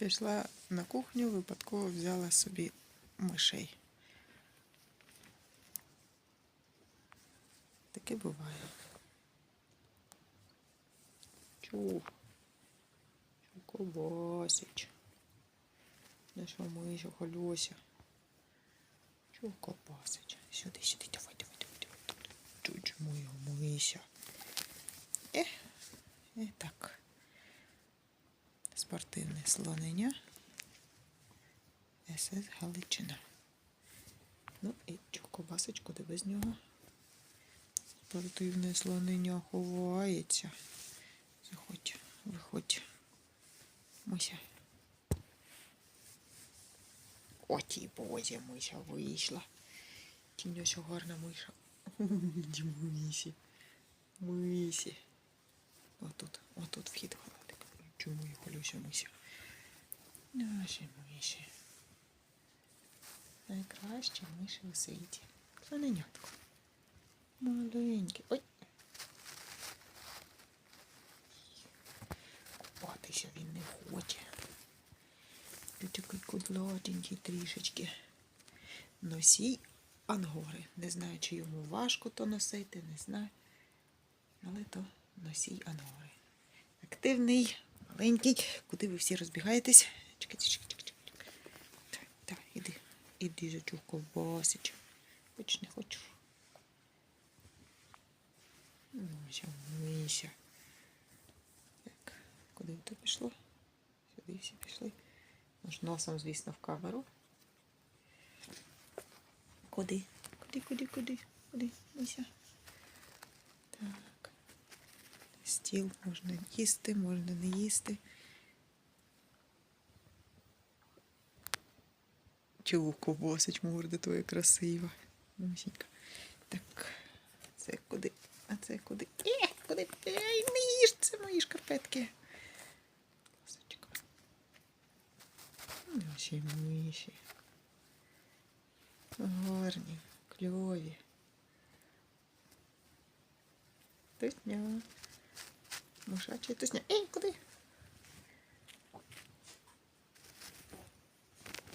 Пішла на кухню, випадково взяла собі мишей. Таке буває. Чу. Чу колбасич. Наша миша колося. Чу колбасич. Сюди, сюди, давай, давай, давай, давай. Чуть моя мися. Е, е, так. Спортивне слонення. СС Галичина. Ну і чу колбасочку, де без нього. Спортивне слонення ховається. Заходь, виходь. Мися. О, ті бозі, мися вийшла. Тіньося гарна миша. Мисі. Мисі. Отут, отут вхід. Чому я холюся мися? Наші миші. Найкраще миші у світі. Слоненятко. Маленький. Ой. Купатися він не хоче. Ти такий кудлатенький трішечки. Носій ангори. Не знаю, чи йому важко то носити, не знаю. Але то носій ангори. Активний, маленький. Куди ви всі розбігаєтесь? Чекайте, чекайте, чекайте. Так, так, іди. Іди чу ковбасич. Хоч не хочу. Мися, мися. Так, куди то пішло? Сюди всі пішли. Ж носом, звісно, в камеру. Куди? Куди, куди, куди? Куди? Мися. Так. Стіл можна їсти, можна не їсти. Чого ковбасить морда твоя красива. Мусінька. Так, це куди? А це куди? Е, куди? Ей, не їж, це мої шкарпетки. Ласочка. Наші миші. Гарні, кльові. Тусня. Мушача тусня. Ей, куди?